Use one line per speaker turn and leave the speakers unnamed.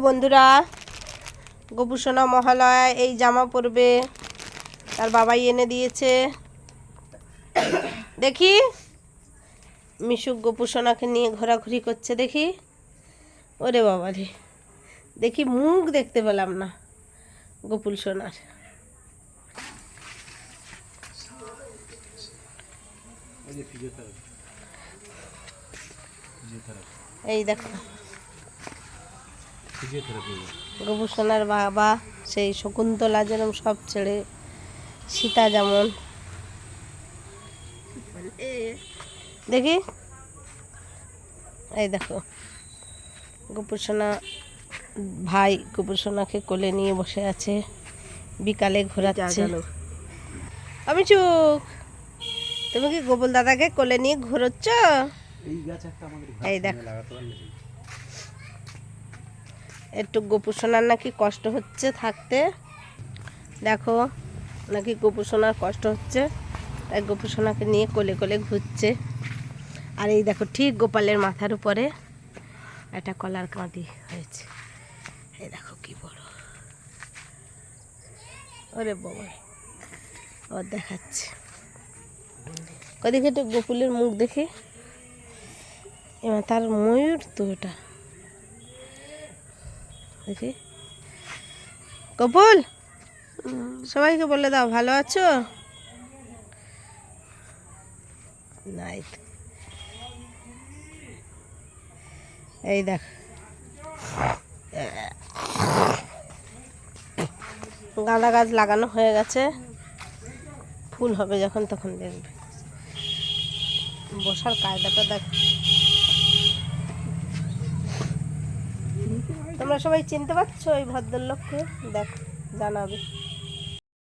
বন্ধুরা, গোপুসোনা মহালয়া, এই জামা পরবে। তার বাবাই এনে দিয়েছে। দেখি, মিশুক গোপুসোনাকে নিয়ে ঘোরাঘুরি করছে, দেখি। ওরে বাবা রে দেখি মুখ দেখতে পেলাম না গোপুল সোনার এই দেখো গোপুসোনার বাবা সেই শকুন্তলা যেরম সব ছেড়ে সীতা যেমন। দেখি। এই দেখো। গোপুসোনা ভাই গোপুসোনাকে কোলে নিয়ে বসে আছে বিকালে ঘোরাচ্ছে। আমি চুক তুমি কি গোপাল দাদাকে কোলে নিয়ে ঘোরচ্ছ? এই দেখো। একটু গোপুসোনার নাকি কষ্ট হচ্ছে থাকতে। দেখো, নাকি গোপুসোনার কষ্ট হচ্ছে। তাই গোপুসোনাকে নিয়ে কোলে কোলে ঘুরছে। আর এই দেখো, ঠিক গোপালের মাথার উপরে একটা কলার কাঁদি হয়েছে। এই দেখো কি বড়। ওরে বাবা, ও দেখাচ্ছে। ওদিকে একটু গোকুলের মুখ দেখে। এবার তার ময়ূর তো ওটা। দেখি। কপুল, সবাইকে বলে দাও, ভালো আছো? নাই। এই দেখ। গাঁদা গাছ লাগানো হয়ে গেছে। ফুল হবে যখন তখন দেখবে। বসার কায়দাটা দেখ। তোমরা সবাই চিনতে পারছ ওই ভদ্রলোককে? দেখো জানাবে।